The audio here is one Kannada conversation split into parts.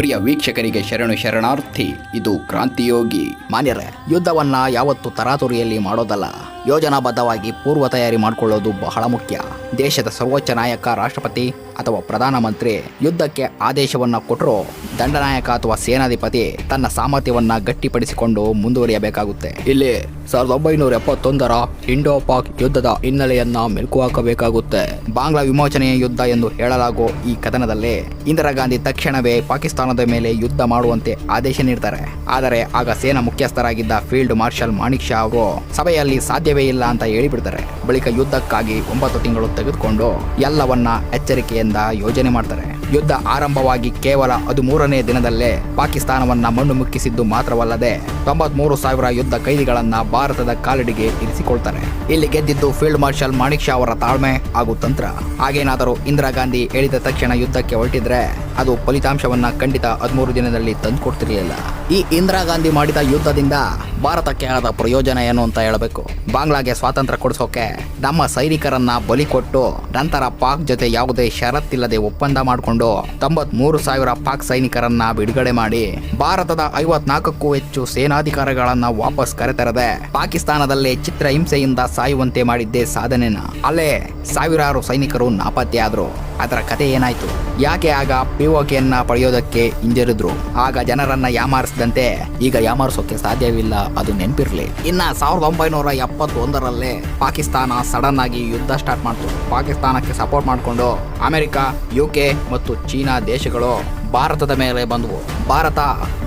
ಪ್ರಿಯ ವೀಕ್ಷಕರಿಗೆ ಶರಣು ಶರಣಾರ್ಥಿ, ಇದು ಕ್ರಾಂತಿಯೋಗಿ. ಮಾನ್ಯರ, ಯುದ್ಧವನ್ನ ಯಾವತ್ತು ತರಾತುರಿಯಲ್ಲಿ ಮಾಡೋದಲ್ಲ. ಯೋಜನಾಬದ್ಧವಾಗಿ ಪೂರ್ವ ತಯಾರಿ ಮಾಡಿಕೊಳ್ಳೋದು ಬಹಳ ಮುಖ್ಯ. ದೇಶದ ಸರ್ವೋಚ್ಚ ನಾಯಕ, ರಾಷ್ಟ್ರಪತಿ ಅಥವಾ ಪ್ರಧಾನಮಂತ್ರಿ ಯುದ್ಧಕ್ಕೆ ಆದೇಶವನ್ನ ಕೊಟ್ಟರು ದಂಡನಾಯಕ ಅಥವಾ ಸೇನಾಧಿಪತಿ ತನ್ನ ಸಾಮರ್ಥ್ಯವನ್ನ ಗಟ್ಟಿಪಡಿಸಿಕೊಂಡು ಮುಂದುವರಿಯಬೇಕಾಗುತ್ತೆ. ಇಲ್ಲಿ ಸಾವಿರದ ಒಂಬೈನೂರ ಎಪ್ಪತ್ತೊಂದರ ಇಂಡೋ ಪಾಕ್ ಯುದ್ಧದ ಹಿನ್ನೆಲೆಯನ್ನ ಮೆಲುಕು ಹಾಕಬೇಕಾಗುತ್ತೆ ಬಾಂಗ್ಲಾ ವಿಮೋಚನೆಯ ಯುದ್ಧ ಎಂದು ಹೇಳಲಾಗೋ ಈ ಕದನದಲ್ಲಿ ಇಂದಿರಾ ಗಾಂಧಿ ತಕ್ಷಣವೇ ಪಾಕಿಸ್ತಾನದ ಮೇಲೆ ಯುದ್ಧ ಮಾಡುವಂತೆ ಆದೇಶ ನೀಡ್ತಾರೆ. ಆದರೆ ಆಗ ಸೇನಾ ಮುಖ್ಯಸ್ಥರಾಗಿದ್ದ ಫೀಲ್ಡ್ ಮಾರ್ಷಲ್ ಮಾಣಿಕ್ ಶಾ ಅವರು ಸಭೆಯಲ್ಲಿ ಸಾಧ್ಯವೇ ಇಲ್ಲ ಅಂತ ಹೇಳಿಬಿಡ್ತಾರೆ. ಬಳಿಕ ಯುದ್ಧಕ್ಕಾಗಿ ಒಂಬತ್ತು ತಿಂಗಳು ತೆಗೆದುಕೊಂಡು ಎಲ್ಲವನ್ನ ಎಚ್ಚರಿಕೆಯಿಂದ ಯೋಜನೆ ಮಾಡ್ತಾರೆ. ಯುದ್ಧ ಆರಂಭವಾಗಿ ಕೇವಲ ಹದಿಮೂರನೇ ದಿನದಲ್ಲೇ ಪಾಕಿಸ್ತಾನವನ್ನ ಮಣ್ಣು ಮುಕ್ಕಿಸಿದ್ದು ಮಾತ್ರವಲ್ಲದೆ ತೊಂಬತ್ಮೂರು ಸಾವಿರ ಯುದ್ಧ ಕೈದಿಗಳನ್ನ ಭಾರತದ ಕಾಲಡಿಗೆ ಇರಿಸಿಕೊಳ್ತಾರೆ. ಇಲ್ಲಿ ಗೆದ್ದಿದ್ದು ಫೀಲ್ಡ್ ಮಾರ್ಷಲ್ ಮಾಣಿಕ್ ಶಾ ಅವರ ತಾಳ್ಮೆ ಹಾಗೂ ತಂತ್ರ. ಹಾಗೇನಾದರೂ ಇಂದಿರಾ ಗಾಂಧಿ ಹೇಳಿದ ತಕ್ಷಣ ಯುದ್ಧಕ್ಕೆ ಹೊರಟಿದ್ರೆ ಅದು ಫಲಿತಾಂಶವನ್ನ ಖಂಡಿತ ಹದಿಮೂರು ದಿನದಲ್ಲಿ ತಂದುಕೊಡ್ತಿರ್ಲಿಲ್ಲ. ಈ ಇಂದಿರಾ ಗಾಂಧಿ ಮಾಡಿದ ಯುದ್ಧದಿಂದ ಭಾರತಕ್ಕೆ ಆದ ಪ್ರಯೋಜನ ಏನು ಅಂತ ಹೇಳಬೇಕು? ಬಾಂಗ್ಲಾಗೆ ಸ್ವಾತಂತ್ರ್ಯ ಕೊಡಿಸೋಕೆ ನಮ್ಮ ಸೈನಿಕರನ್ನ ಬಲಿ ಕೊಟ್ಟು ನಂತರ ಪಾಕ್ ಜೊತೆ ಯಾವುದೇ ಷರತ್ತಿಲ್ಲದೆ ಒಪ್ಪಂದ ಮಾಡಿಕೊಂಡು ತೊಂಬತ್ ಸಾವಿರ ಪಾಕ್ ಸೈನಿಕರನ್ನ ಬಿಡುಗಡೆ ಮಾಡಿ ಭಾರತದ ಐವತ್ನಾಲ್ಕಕ್ಕೂ ಹೆಚ್ಚು ಸೇನಾಧಿಕಾರಿಗಳನ್ನ ವಾಪಸ್ ಕರೆತರದೆ ಪಾಕಿಸ್ತಾನದಲ್ಲೇ ಚಿತ್ರಹಿಂಸೆಯಿಂದ ಸಾಯುವಂತೆ ಮಾಡಿದ್ದೇ ಸಾಧನೆನ. ಅಲ್ಲೇ ಸಾವಿರಾರು ಸೈನಿಕರು ನಾಪತ್ತೆಯಾದ್ರು. ಅದರ ಕತೆ ಏನಾಯ್ತು? ಯಾಕೆ ಆಗ ಪಿಒಕೆಯನ್ನ ಪಡೆಯೋದಕ್ಕೆ ಹಿಂಜರಿದ್ರು? ಆಗ ಜನರನ್ನ ಯಾಮಾರಿಸಿದಂತೆ ಈಗ ಯಾಮಾರಿಸೋಕೆ ಸಾಧ್ಯವಿಲ್ಲ, ಅದು ನೆನಪಿರ್ಲಿ. ಇನ್ನ ಸಾವಿರದ ಒಂಬೈನೂರ ಎಪ್ಪತ್ತೊಂದರಲ್ಲೇ ಪಾಕಿಸ್ತಾನ ಸಡನ್ ಆಗಿ ಯುದ್ಧ ಸ್ಟಾರ್ಟ್ ಮಾಡ್ತು. ಪಾಕಿಸ್ತಾನಕ್ಕೆ ಸಪೋರ್ಟ್ ಮಾಡಿಕೊಂಡು ಅಮೆರಿಕ ಯುಕೆ ಮತ್ತು ಚೀನಾ ದೇಶಗಳು ಭಾರತದ ಮೇಲೆ ಬಂದವು. ಭಾರತ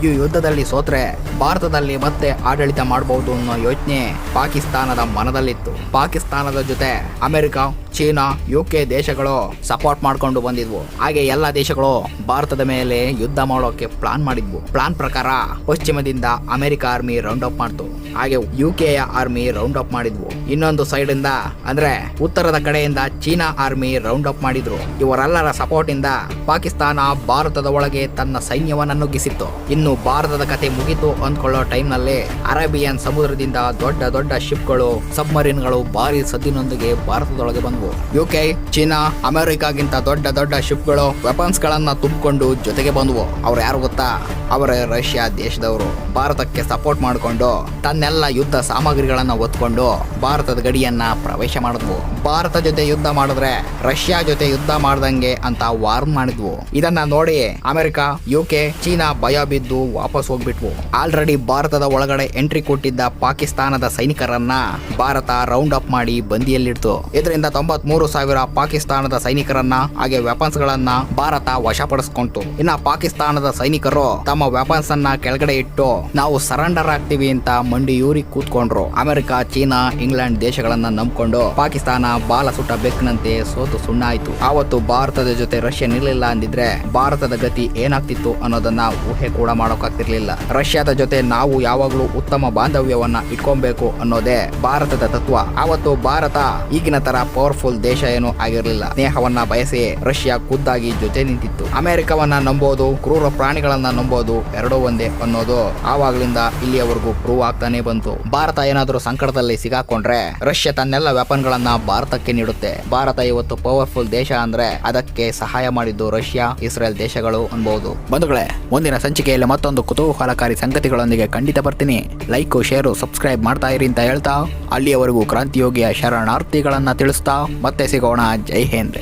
ಈ ಯುದ್ಧದಲ್ಲಿ ಸೋತ್ರೆ, ಭಾರತದಲ್ಲಿ ಮತ್ತೆ ಆಡಳಿತ ಮಾಡಬಹುದು ಅನ್ನೋ ಯೋಚನೆ ಪಾಕಿಸ್ತಾನದ ಮನದಲ್ಲಿತ್ತು. ಪಾಕಿಸ್ತಾನದ ಜೊತೆ ಅಮೆರಿಕ ಚೀನಾ ಯುಕೆ ದೇಶಗಳು ಸಪೋರ್ಟ್ ಮಾಡ್ಕೊಂಡು ಬಂದಿದ್ವು. ಹಾಗೆ ಎಲ್ಲ ದೇಶಗಳು ಭಾರತದ ಮೇಲೆ ಯುದ್ಧ ಮಾಡೋಕೆ ಪ್ಲಾನ್ ಮಾಡಿದ್ವು. ಪ್ಲಾನ್ ಪ್ರಕಾರ ಪಶ್ಚಿಮದಿಂದ ಅಮೆರಿಕ ಆರ್ಮಿ ರೌಂಡ್ ಅಪ್ ಮಾಡ್ತು. ಹಾಗೆ U K army round up ಮಾಡಿದ್ವು. ಇನ್ನೊಂದು ಸೈಡ್ ಇಂದ ಅಂದ್ರೆ ಉತ್ತರದ ಕಡೆಯಿಂದ ಚೀನಾ ಆರ್ಮಿ ರೌಂಡ್ ಅಪ್ ಮಾಡಿದ್ರು. ಇವರೆಲ್ಲರ ಸಪೋರ್ಟ್ ಇಂದ ಪಾಕಿಸ್ತಾನ ಭಾರತದ ಒಳಗೆ ತನ್ನ ಸೈನ್ಯವನ್ನ ನುಗ್ಗಿಸಿತ್ತು. ಇನ್ನು ಭಾರತದ ಕತೆ ಮುಗಿತು ಅಂದ್ಕೊಳ್ಳೋ ಟೈಮ್ನಲ್ಲಿ ಅರೇಬಿಯನ್ ಸಮುದ್ರದಿಂದ ದೊಡ್ಡ ದೊಡ್ಡ ಶಿಪ್ಗಳು ಸಬ್ಮರೀನ್ಗಳು ಭಾರಿ ಸದ್ದಿನೊಂದಿಗೆ ಭಾರತದೊಳಗೆ ಬಂದವು. ಯುಕೆ ಚೀನಾ, ಅಮೆರಿಕಾಗಿಂತ ದೊಡ್ಡ ದೊಡ್ಡ ಶಿಪ್ಗಳು ವೆಪನ್ಸ್ ಗಳನ್ನ ತುಂಬಿಕೊಂಡು ಜೊತೆಗೆ ಬಂದವು. ಅವ್ರು ಯಾರು ಗೊತ್ತಾ? ಅವರೇ ರಷ್ಯಾ ದೇಶದವರು. ಭಾರತಕ್ಕೆ ಸಪೋರ್ಟ್ ಮಾಡಿಕೊಂಡು ತನ್ನೆಲ್ಲ ಯುದ್ಧ ಸಾಮಗ್ರಿಗಳನ್ನ ಹೊತ್ಕೊಂಡು ಭಾರತದ ಗಡಿಯನ್ನ ಪ್ರವೇಶ ಮಾಡಿದ್ವು. ಭಾರತ ಜೊತೆ ಯುದ್ಧ ಮಾಡಿದ್ರೆ ರಷ್ಯಾ ಜೊತೆ ಯುದ್ಧ ಮಾಡ್ದಂಗೆ ಅಂತ ವಾರ್ನ್ ಮಾಡಿದ್ವು. ಇದನ್ನ ನೋಡಿ ಅಮೆರಿಕ ಯುಕೆ ಚೀನಾ ಭಯ ಬಿದ್ದು ವಾಪಸ್ ಹೋಗ್ಬಿಟ್ವು. ಆಲ್ರೆಡಿ ಭಾರತದ ಒಳಗಡೆ ಎಂಟ್ರಿ ಕೊಟ್ಟಿದ್ದ ಪಾಕಿಸ್ತಾನದ ಸೈನಿಕರನ್ನ ಭಾರತ ರೌಂಡ್ ಅಪ್ ಮಾಡಿ ಬಂದಿಯಲ್ಲಿಡ್ತು. ಇದರಿಂದ ತೊಂಬತ್ ಮೂರು ಸಾವಿರ ಪಾಕಿಸ್ತಾನದ ಸೈನಿಕರನ್ನ ಹಾಗೆ ವೆಪನ್ಸ್ ಗಳನ್ನ ಭಾರತ ವಶಪಡಿಸ್ಕೊಂತು. ಇನ್ನ ಪಾಕಿಸ್ತಾನದ ಸೈನಿಕರು ತಮ್ಮ ವೆಪನ್ಸ್ ಅನ್ನ ಕೆಳಗಡೆ ಇಟ್ಟು ನಾವು ಸರೆಂಡರ್ ಆಗ್ತೀವಿ ಅಂತ ಮಂಡಿ ಯೂರಿ ಕೂತ್ಕೊಂಡ್ರು. ಅಮೆರಿಕ, ಚೀನಾ, ಇಂಗ್ಲೆಂಡ್ ದೇಶಗಳನ್ನ ನಂಬ್ಕೊಂಡು ಪಾಕಿಸ್ತಾನ ಬಾಲ ಸುಟ್ಟ ಬೆಕ್ಕಿನಂತೆ ಸೋತು ಸುಣ್ಣ ಆಯ್ತು ಆವತ್ತು ಭಾರತದ ಜೊತೆ ರಷ್ಯಾ ನಿಲ್ಲಿಲ್ಲ ಅಂದಿದ್ರೆ ಭಾರತದ ಗತಿ ಏನಾಗ್ತಿತ್ತು ಅನ್ನೋದನ್ನ ಊಹೆ ಕೂಡ ಮಾಡೋಕಾಗ್ತಿರ್ಲಿಲ್ಲ. ರಷ್ಯಾದ ಜೊತೆ ನಾವು ಯಾವಾಗಲೂ ಉತ್ತಮ ಬಾಂಧವ್ಯವನ್ನ ಇಟ್ಕೊಬೇಕು ಅನ್ನೋದೇ ಭಾರತದ ತತ್ವ. ಆವತ್ತು ಭಾರತ ಈಗಿನ ತರ ಪವರ್ಫುಲ್ ದೇಶ ಏನೂ ಆಗಿರಲಿಲ್ಲ. ಸ್ನೇಹವನ್ನ ಬಯಸಿ ರಷ್ಯಾ ಖುದ್ದಾಗಿ ಜೊತೆ ನಿಂತಿತ್ತು. ಅಮೆರಿಕವನ್ನ ನಂಬೋದು, ಕ್ರೂರ ಪ್ರಾಣಿಗಳನ್ನ ನಂಬೋದು ಎರಡೂ ಒಂದೇ ಅನ್ನೋದು ಆವಾಗ್ಲಿಂದ ಇಲ್ಲಿಯವರೆಗೂ ಪ್ರೂವ್ ಆಗ್ತಾನೆ ಬಂತು. ಭಾರತ ಏನಾದರೂ ಸಂಕಟದಲ್ಲಿ ಸಿಗಾಕೊಂಡ್ರೆ ರಷ್ಯಾ ತನ್ನೆಲ್ಲ ವೆಪನ್ ಗಳನ್ನ ಭಾರತಕ್ಕೆ ನೀಡುತ್ತೆ. ಭಾರತ ಇವತ್ತು ಪವರ್ಫುಲ್ ದೇಶ ಅಂದ್ರೆ ಅದಕ್ಕೆ ಸಹಾಯ ಮಾಡಿದ್ದು ರಷ್ಯಾ, ಇಸ್ರೇಲ್ ದೇಶಗಳು ಅನ್ಬಹುದು ಬಂಧುಗಳೇ, ಮುಂದಿನ ಸಂಚಿಕೆಯಲ್ಲಿ ಮತ್ತೊಂದು ಕುತೂಹಲಕಾರಿ ಸಂಗತಿಗಳೊಂದಿಗೆ ಖಂಡಿತ ಬರ್ತೀನಿ. ಲೈಕ್, ಶೇರು, ಸಬ್ಸ್ಕ್ರೈಬ್ ಮಾಡ್ತಾ ಇರಿ ಅಂತ ಹೇಳ್ತಾ, ಅಲ್ಲಿಯವರೆಗೂ ಕ್ರಾಂತಿಯೋಗಿಯ ಶರಣಾರ್ಥಿಗಳನ್ನ ತಿಳಿಸ್ತಾ ಮತ್ತೆ ಸಿಗೋಣ. ಜೈ ಹಿಂದ್.